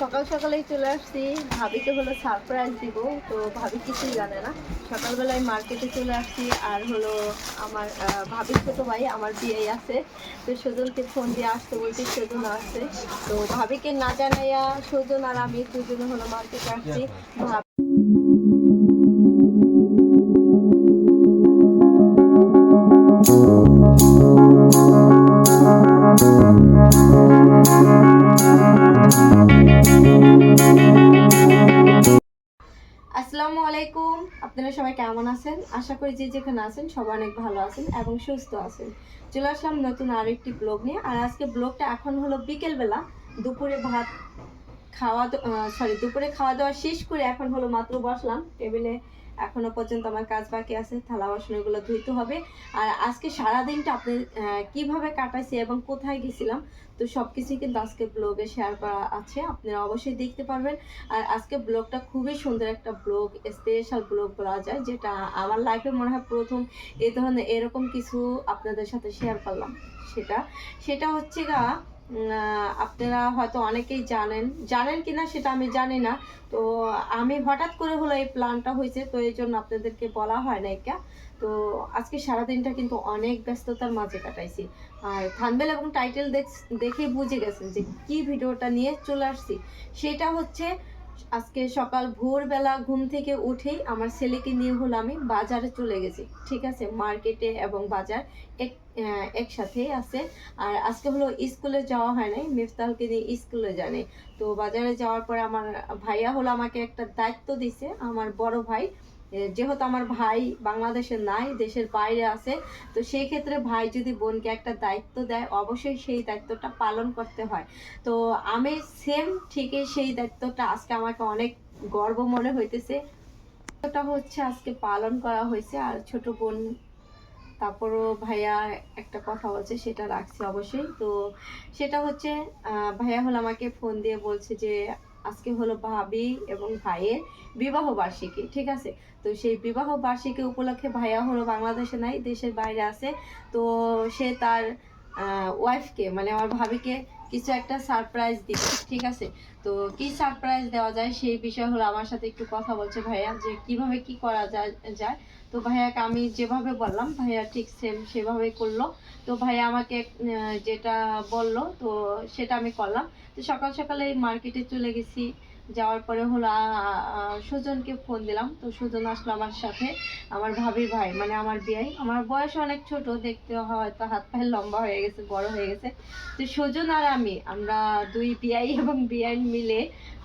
সকাল সকালেই চলে আসছি। ভাবিকে হলো সারপ্রাইজ দিব, তো ভাবি কিছুই জানে না। সকালবেলায় মার্কেটে চলে আসছি, আর হলো আমার ভাবির ছোট ভাই, আমার বিয়ে আছে। তো সজনকে ফোন দিয়ে আসতে বলছি, সজন আসছে। তো ভাবিকে না জানাইয়া সজন আর আমি দুজনে হলো মার্কেটে আসছি। ভাব আসসালামু আলাইকুম। আপনারা সবাই কেমন আছেন? আশা করি যে যেখানে আছেন সবাই অনেক ভালো আছেন এবং সুস্থ আছেন। চলে আসলাম নতুন আরেকটি ব্লগ নিয়ে। আর আজকে ব্লগটা এখন হলো বিকেলবেলা। দুপুরে ভাত খাওয়া সরি দুপুরে খাওয়া দাওয়া শেষ করে এখন হলো মাত্র বসলাম। টেবিলে এখনও পর্যন্ত আমার কাজ বাকি আছে, থালা বাসন এগুলো ধুইতে হবে। আর আজকে সারা দিনটা আপনি কীভাবে কাটাইছি এবং কোথায় গেছিলাম, তো সব কিছুই কিন্তু আজকে ব্লগে শেয়ার করা আছে, আপনারা অবশ্যই দেখতে পারবেন। আর আজকে ব্লগটা খুবই সুন্দর একটা ব্লগ স্পেশাল ব্লগ বলা যায়, যেটা আমার লাইফে মনে হয় প্রথম এই ধরনের এরকম কিছু আপনাদের সাথে শেয়ার করলাম। সেটা সেটা হচ্ছে গা আপনারা হয়তো অনেকেই জানেন। জানেন কিনা সেটা আমি জানি না। তো আমি হঠাৎ করে হলো এই প্ল্যানটা হয়েছে, তো এই জন্য আপনাদেরকে বলা হয় না এটা তো আজকে সারাদিনটা কিন্তু অনেক ব্যস্ততার মাঝে কাটাইছি। আর থানবেল এবং টাইটেল দেখে বুঝে গেছেন যে কি ভিডিওটা নিয়ে চলে আসছি। সেটা হচ্ছে, আজকে সকাল ভোরবেলা ঘুম থেকে উঠেই আমার ছেলেকে নিয়ে হলো আমি বাজারে চলে গেছি। ঠিক আছে, মার্কেটে এবং বাজার। এক একসাথেই আছে। আর আজকে হলো স্কুলে যাওয়া হয় নাই, মিফতালকে নিয়ে স্কুলে জানে তো বাজারে যাওয়ার পরে আমার ভাইয়া হলো আমাকে একটা দায়িত্ব দিছে, আমার বড় ভাই। যেহেতু আমার ভাই বাংলাদেশে নাই, দেশের বাইরে আছে, তো সেই ক্ষেত্রে ভাই যদি বোনকে একটা দায়িত্ব দেয়, অবশ্যই সেই দায়িত্বটা পালন করতে হয়। তো আমি সেম ঠিকই সেই দায়িত্বটা আজকে আমাকে অনেক গর্ব মনে হইতেছে। দায়িত্বটা হচ্ছে আজকে পালন করা হয়েছে, আর ছোট বোন তারপরও ভাইয়া একটা কথা বলছে, সেটা রাখছি অবশ্যই। তো সেটা হচ্ছে ভাইয়া হলো আমাকে ফোন দিয়ে বলছে যে, আজকে হলো ভাবি এবং ভাইয়ের বিবাহ বার্ষিকী, ঠিক আছে? তো সেই বিবাহ বার্ষিকী উপলক্ষে ভাইয়া হলো বাংলাদেশে নাই, দেশের বাইরে আছে। তো সে তার ওয়াইফকে মানে আমার ভাবিকে কিছু একটা সারপ্রাইজ দিচ্ছি ঠিক আছে? তো কি সারপ্রাইজ দেওয়া যায় সেই বিষয় হলো আমার সাথে একটু কথা বলছে ভাইয়া যে কীভাবে কি করা যায় যায়। তো ভাইয়াকে আমি যেভাবে বললাম, ভাইয়া ঠিক সেম সেভাবে করল। তো ভাইয়া আমাকে যেটা বলল, তো সেটা আমি করলাম। তো সকাল সকালে মার্কেটে চলে গেছি। যাওয়ার পরে হলো সুজনকে ফোন দিলাম। তো সুজন আসলো আমার সাথে, আমার ভাবির ভাই মানে আমার বিয়াই। আমার বয়স অনেক ছোট, দেখতে হয়তো হাত পায়ে লম্বা হয়ে গেছে, বড় হয়ে গেছে। তো সুজন আর আমি, আমরা দুই বিয়াই এবং বিয়াই মিলে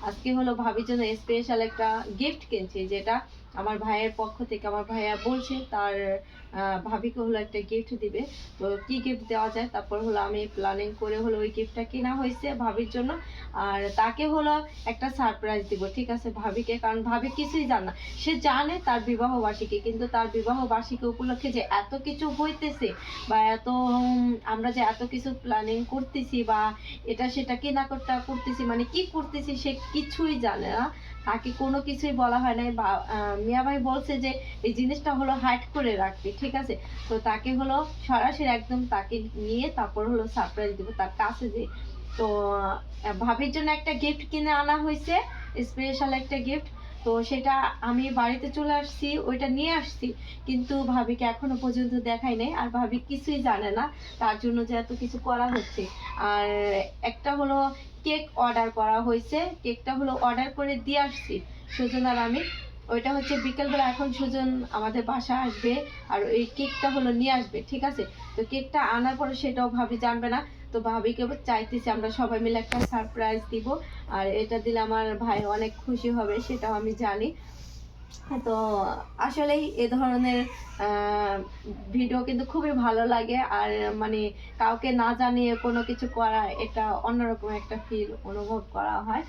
আজকে হলো ভাবির জন্য স্পেশাল একটা গিফট কিনছি, যেটা আমার ভাইয়ের পক্ষ থেকে আমার ভাইয়া বলছে, তার ভাবিকে হলো একটা গিফট দিবে। তো কি গিফট দেওয়া যায়? তারপর হলো আমি প্ল্যানিং করে হলো ওই গিফটটা কেনা হয়েছে ভাবির জন্য। আর তাকে হলো একটা সারপ্রাইজ দিব, ঠিক আছে, ভাবিকে। কারণ ভাবি কিছুই জানে না। সে জানে তার বিবাহ বার্ষিকী কিন্তু তার বিবাহ বার্ষিকী উপলক্ষে যে এত কিছু হইতেছে বা এত আমরা যে এত কিছু প্ল্যানিং করতেছি বা এটা সেটা কেনাকাটা করতেছি মানে কি করতেছি সে কিছুই জানে না। তাকে কোনো কিছুই বলা হয় নাই। বা মিয়া ভাই বলছে যে, এই জিনিসটা হলো হাইড করে রাখবি, ঠিক আছে? তো তাকে হলো সরাসরি একদম তাকে নিয়ে তারপর হলো সারপ্রাইজ দিব তার কাছে যে, তো ভাবির জন্য একটা গিফট কিনে আনা হয়েছে স্পেশাল একটা গিফট তো সেটা আমি বাড়িতে চলে আসছি, ওইটা নিয়ে আসছি, কিন্তু ভাবিকে এখনও পর্যন্ত দেখাই নাই। আর ভাবি কিছুই জানে না, তার জন্য যে এত কিছু করা হচ্ছে। আর একটা হলো কেক অর্ডার করা হয়েছে। কেকটা হলো অর্ডার করে দিয়ে আসছি। সুজন আর আমি। ওইটা হচ্ছে বিকেলবেলা, এখন সুজন আমাদের বাসা আসবে আর এই কেকটা হলো নিয়ে আসবে, ঠিক আছে? তো কেকটা আনার পরে সেটাও ভাবি জানবে না। তো ভাবিকে চাইতেছি আমরা সবাই মিলে একটা সারপ্রাইজ দিব। আর এটা দিলে আমার ভাই অনেক খুশি হবে, সেটাও আমি জানি। তো আসলেই এ ধরনের ভিডিও কিন্তু খুবই ভালো লাগে। আর মানে কাউকে না জানিয়ে কোনো কিছু করা, এটা অন্যরকম একটা ফিল অনুভব করা হয়।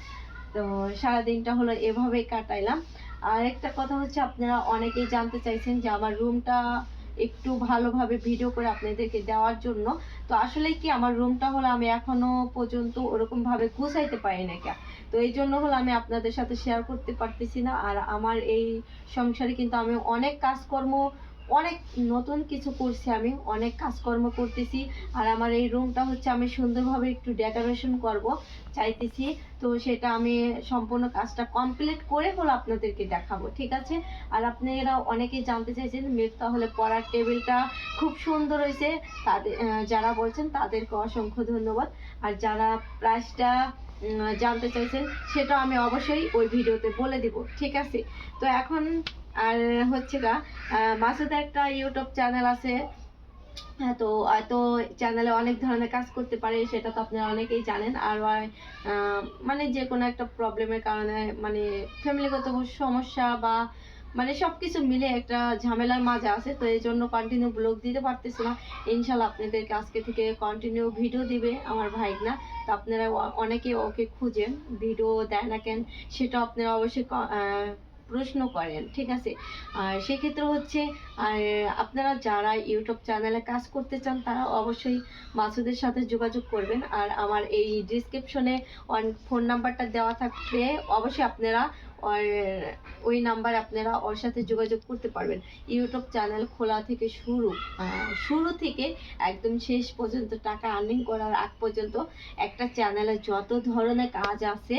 তো সারাদিনটা হলো এভাবেই কাটাইলাম। আর একটা কথা হচ্ছে, আপনারা অনেকেই জানতে চাইছেন যে আমার রুমটা একটু ভালোভাবে ভিডিও করে আপনাদেরকে দেওয়ার জন্য। তো আসলে কি আমার রুমটা হলো আমি এখনও পর্যন্ত ওরকম ভাবে গুছাইতে পারি না কে তো এই জন্য হলো আমি আপনাদের সাথে শেয়ার করতে পারতেছি না। আর আমার এই সংসারে কিন্তু আমি অনেক কাজকর্ম, অনেক নতুন কিছু করছি আমি, অনেক কাজকর্ম করতেছি। আর আমার এই রুমটা হচ্ছে আমি সুন্দরভাবে একটু ডেকোরেশন করব। চাইতেছি। তো সেটা আমি সম্পূর্ণ কাজটা কমপ্লিট করে হলো আপনাদেরকে দেখাবো, ঠিক আছে? আর আপনারা অনেকেই জানতে চাইছেন মেঘ তাহলে পড়ার টেবিলটা খুব সুন্দর হয়েছে। তাদের যারা বলছেন তাদেরকে অসংখ্য ধন্যবাদ। আর যারা প্রাইসটা জানতে চাইছেন, সেটা আমি অবশ্যই ওই ভিডিওতে বলে দিব, ঠিক আছে? তো এখন আর হচ্ছে গা মাসুদের একটা ইউটিউব চ্যানেল আছে। তো তো চ্যানেলে অনেক ধরনের কাজ করতে পারে, সেটা তো আপনারা অনেকেই জানেন। আর মানে যে কোনো একটা প্রবলেমের কারণে মানে ফ্যামিলিগত সমস্যা বা মানে সবকিছু মিলে একটা ঝামেলার মাঝে আছে, তো এই জন্য কন্টিনিউ ব্লগ দিতে পারতেছি না। ইনশাল্লাহ আপনাদেরকে আজকে থেকে কন্টিনিউ ভিডিও দিবে আমার ভাইগনা। তো আপনারা অনেকে ওকে খুঁজেন ভিডিও দেয় না কেন, সেটা আপনারা অবশ্যই প্রশ্ন করেন, ঠিক আছে? আর সেক্ষেত্রে হচ্ছে, আর আপনারা যারা ইউটিউব চ্যানেলে কাজ করতে চান, তারা অবশ্যই মাসুদের সাথে যোগাযোগ করবেন। আর আমার এই ডিসক্রিপশনে ফোন নাম্বারটা দেওয়া থাকলে অবশ্যই আপনারা ওর, ওই নাম্বার আপনারা ওর সাথে যোগাযোগ করতে পারবেন। ইউটিউব চ্যানেল খোলা থেকে শুরু শুরু থেকে একদম শেষ পর্যন্ত টাকা আর্নিং করার আগ পর্যন্ত একটা চ্যানেলে যত ধরনের কাজ আছে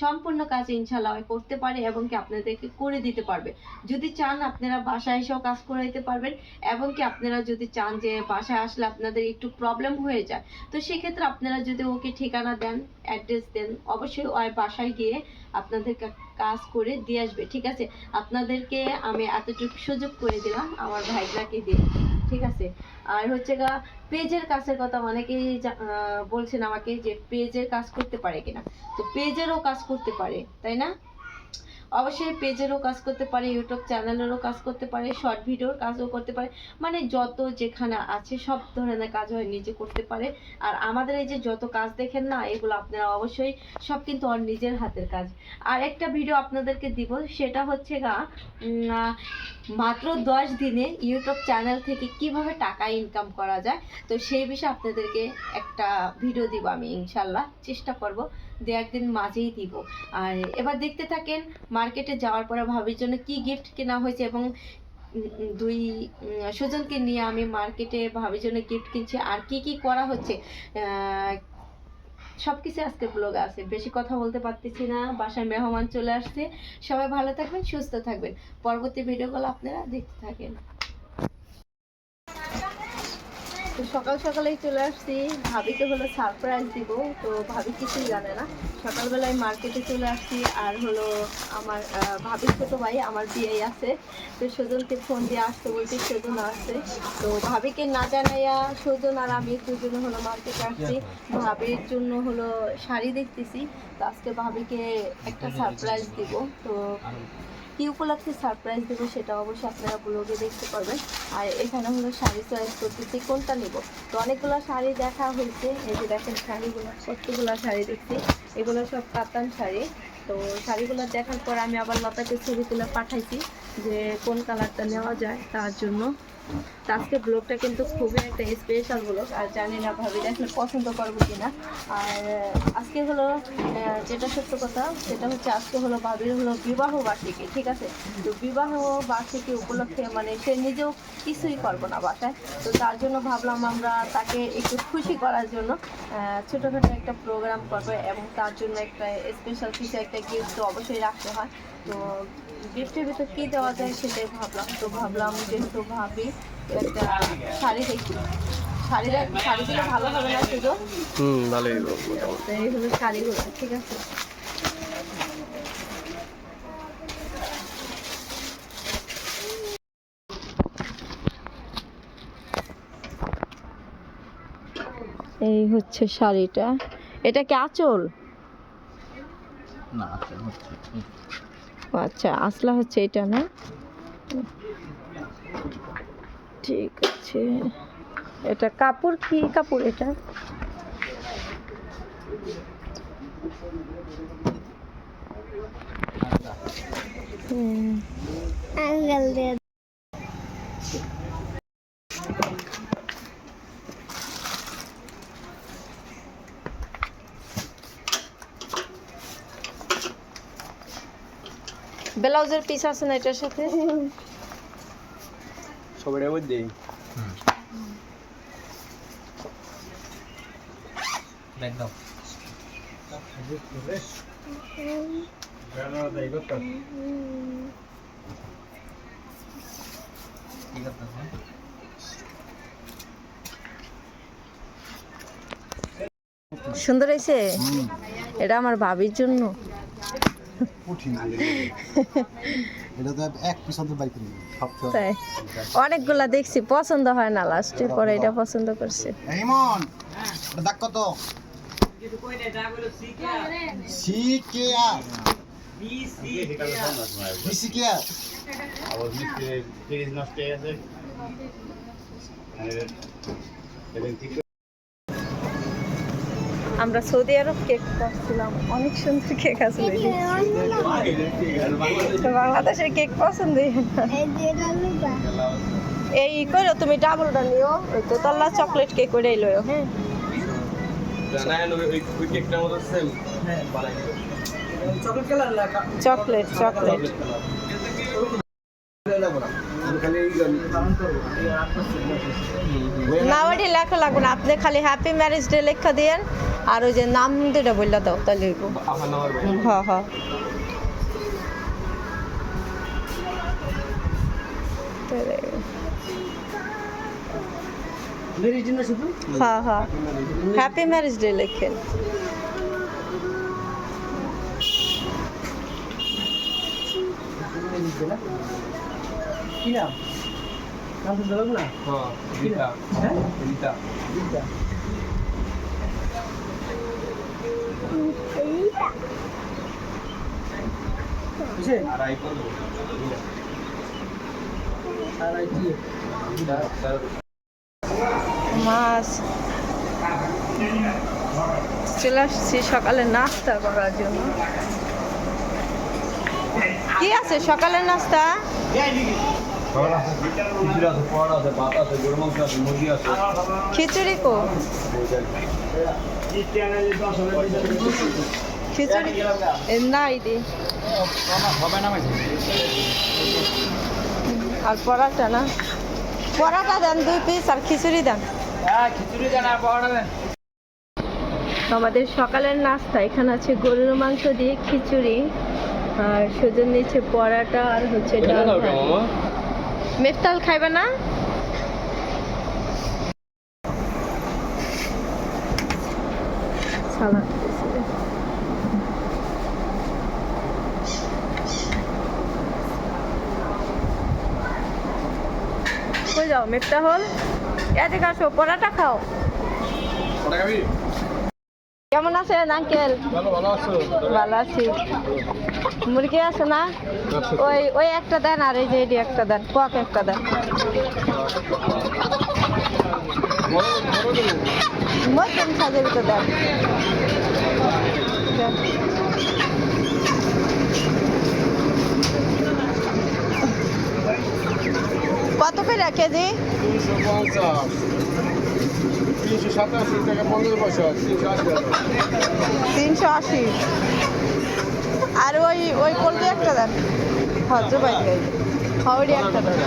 সম্পূর্ণ কাজ ইনশাল্লাহ ও করতে পারে এবং কি আপনাদেরকে করে দিতে পারবে। যদি চান আপনারা বাসায় এসেও কাজ করে দিতে পারবেন এবং কি আপনারা যদি চান যে বাসায় আসলে আপনাদের একটু প্রবলেম হয়ে যায়, তো সেক্ষেত্রে আপনারা যদি ওকে ঠিকানা দেন অ্যাড্রেস দেন, অবশ্যই ওই বাসায় গিয়ে আপনাদের কাজ করে দিয়ে আসবে। ঠিক আছে? আপনাদেরকে আমি এতটুকু সুযোগ করে দিলাম, আমার ভাইটাকে দিয়ে। ঠিক আছে? আর হচ্ছে গা, পেজের কাজের কথা অনেকেই বলছেন আমাকে যে পেজের কাজ করতে পারে কিনা। তো পেজেরও কাজ করতে পারে, তাই না? অবশ্যই পেজেরও কাজ করতে পারে, ইউটিউব চ্যানেলেরও কাজ করতে পারে, শর্ট ভিডিওর কাজও করতে পারে। মানে যত যেখানে আছে সব ধরনের কাজ হয় নিজে করতে পারে। আর আমাদের এই যে যত কাজ দেখেন না, এগুলো আপনারা অবশ্যই সব কিন্তু নিজের হাতের কাজ। আর একটা ভিডিও আপনাদেরকে দিব, সেটা হচ্ছে গা মাত্র দশ দিনে ইউটিউব চ্যানেল থেকে কীভাবে টাকা ইনকাম করা যায়, তো সেই বিষয়ে আপনাদেরকে একটা ভিডিও দিব আমি, ইনশাল্লাহ চেষ্টা করব, দু একদিন মাঝেই দিব। আর এবার দেখতে থাকেন মার্কেটে যাওয়ার পরে ভাবির জন্য কি গিফট কেনা হয়েছে এবং দুই সুজনকে নিয়ে আমি মার্কেটে ভাবির জন্য গিফট কিনছি, আর কি কি করা হচ্ছে আহ, সবকিছু আজকে ব্লগে আছে। বেশি কথা বলতে পারতেছি না বাসায় মেহমান চলে আসছে। সবাই ভালো থাকবেন সুস্থ থাকবেন। পরবর্তী ভিডিওগুলো আপনারা দেখতে থাকেন। তো সকাল সকালেই চলে আসছি। ভাবিকে হলো সারপ্রাইজ দিব, তো ভাবি কিছুই জানে না। সকালবেলায় মার্কেটে চলে আসছি আর হলো আমার ভাবির ছোটো ভাই আমার বিয়ে আছে। তো সজনকে ফোন দিয়ে আসতে বলছি সজন আসছে। তো ভাবিকে না জানাইয়া সজন আর আমি দুজনে হলো মার্কেটে আসছি। ভাবির জন্য হলো শাড়ি দেখতেছি। তো আজকে ভাবিকে একটা সারপ্রাইজ দিব। তো কি উপলক্ষে সারপ্রাইজ দেবো, সেটা অবশ্যই আপনারা ব্লগে দেখতে পারবেন। আর এখানে হলো শাড়ি চয়েস করতেছি, কোনটা নেব? তো অনেকগুলো শাড়ি দেখা হয়েছে, এই যে দেখেন শাড়িগুলো, কতগুলো শাড়ি দেখছি। এগুলো সব কাতান শাড়ি। তো শাড়িগুলো দেখার পর আমি আবার লতাকে ছবি তুলে পাঠাইছি যে কোন কালারটা নেওয়া যায় তার জন্য। তো আজকে ব্লগটা কিন্তু খুবই একটা স্পেশাল ব্লগ আর জানি না ভাবি দেখলে পছন্দ করব কিনা। আর আজকে হলো যেটা সত্য কথা, সেটা হচ্ছে আজকে হলো ভাবির হলো বিবাহ বার্ষিকী, ঠিক আছে? তো বিবাহ বার্ষিকী উপলক্ষে মানে সে নিজেও কিছুই করব না বাসায়। তো তার জন্য ভাবলাম আমরা তাকে একটু খুশি করার জন্য ছোটোখাটো একটা প্রোগ্রাম করব, এবং তার জন্য একটা স্পেশাল কিছু একটা গিফট তো অবশ্যই রাখতে হয়। তো গিফটের ভিতর কী দেওয়া যায় সেটাই ভাবলাম। তো ভাবলাম যেহেতু ভাবি একটা শাড়ি দেখি শাড়ি শাড়ি ভালো হবে না শুধু? হুম ভালোই মোটামুটি। এই শাড়িগুলো ঠিক আছে? এই হচ্ছে শাড়িটা। এটা কি আঁচল? না আচ্ছা হচ্ছে আচ্ছা আসলা হচ্ছে এটা না? ঠিক আছে। এটা কাপড় কি কাপড় এটা? হুম ব্লাউজের পিস আছে না এটার সাথে? সবাই এবার দেই সুন্দর হয়েছে? এটা আমার ভাবির জন্য। কঠিন এটা তো এক পিস অন্তর বাইক নেই তাই। অনেকগুলা দেখছি পছন্দ হয় না লাস্টে পরে এটা পছন্দ করছে। ইমন ওটা দাগ কত? সি কে আর বিসি কে আর আমরা সৌদি আরব কেক খাচ্ছিলাম অনেক সুন্দর কেক তো বাংলাদেশের কেক পছন্দই না। এই করো তুমি ডাবলটা নিও। ওই তো তল্লা চকলেট কেক করে লইও হ্যাঁ? Chocolate chocolate. ওইটি লেখা লাগবে না। আপনি খালি হ্যাপি ম্যারেজ ডে লেখা দিয়েন আর ওই যে নাম দুটা বললে দাও তাহলে হইবো। হ্যাঁ হ্যাঁ হ্যাঁ হ্যাঁ হ্যাপি ম্যারেজ ডে লেখেন। হ্যাঁ? রিতা রিতা আর আইফোন মাছ। চলে আসছি সকালে নাস্তা করার জন্য। কি আছে সকালের নাস্তা? খিচুড়ি নাই আর পরাটা না? পরাটা দেন দুই পিস আর খিচুড়ি দেন। আমাদের সকালের নাস্তা, এখানে আছে গরুর মাংস দিয়ে খিচুড়ি, আর সুজন নিচ্ছে পরাটা আর হচ্ছে ডাল। মেফতাল খাইবে না? সালাদ। দিয়েছিলে। কই যাও মেফতা হল? এদিকে আসো পরাটা খাও। কেমন আছেন আঙ্কেল? ভালো আছো? মুরগি আছে না? ওই ওই একটা দেন আর এই যে এটি একটা দেন কক একটা দেন। মধ্যম সাজের ভিতর দেন। কত করে কেজি? তিনশো পঞ্চাশ তিনশো সাতাশি টাকা পঞ্চাশ পয়সা তিনশো আশি তিনশো আশি। আর ওই ওই করলে একটা দেন। হজর বাই হাওড়ি একটা দেন।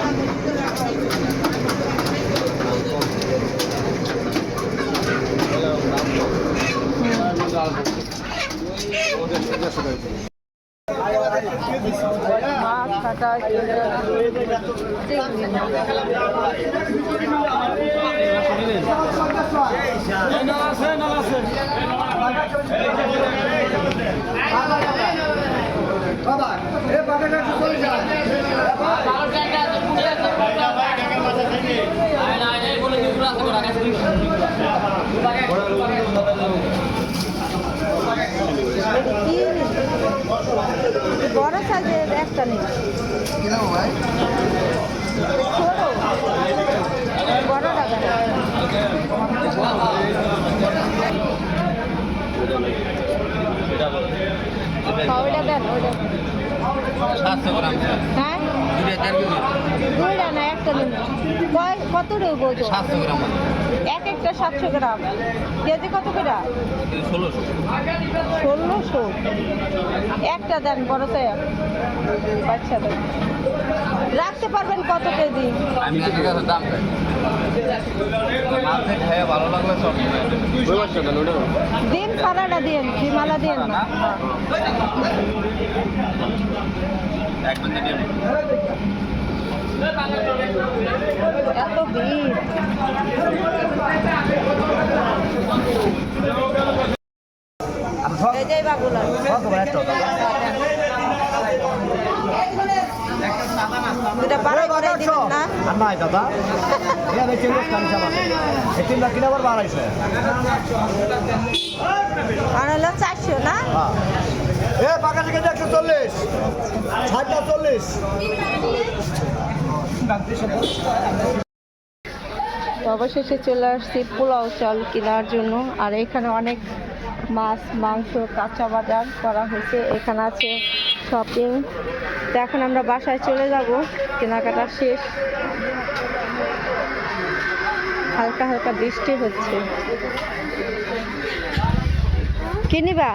মাছ কাটা কি বড় সাইজের একটা নেই। ছোট বড়টা দেন হ্যাঁ, ওইটা দেন ওইটা হ্যাঁ? দুইটা না একটা নিন কয় কত রইব ওজন? এক একটা সাতশো গ্রাম। কেজি কত করে? ষোলোশো। একটা দেন বড়তে বাচ্চা দেন। রাখতে পারবেন কত কেজি? আমি ঠিক আছে দাম ওই মাছটা দেন সারাটা দিন ডিমালা দিন না? এত ভিড়। নাই দাদা। এখানে চল্লিশ কাঞ্চাল আছে এই তিনটা কিনে আবার বাড়াইছে। আর হলো চারশো না? হ্যাঁ। এ পাকা থেকে একশো চল্লিশ। ষাটটা চল্লিশ। তো অবশেষে চলে আসছি পোলাও চাল কেনার জন্য। আর এখানে অনেক মাছ মাংস কাঁচা বাজার করা হয়েছে। এখানে আছে শপিং তো এখন আমরা বাসায় চলে যাব। কেনাকাটা শেষ। হালকা হালকা বৃষ্টি হচ্ছে। কিনিবা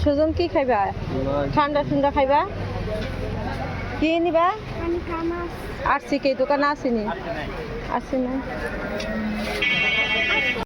সুজন কি খাইবা? ঠান্ডা ঠান্ডা খাইবা? কি নিবা? আর সি কে দোকান আসেনি আসে না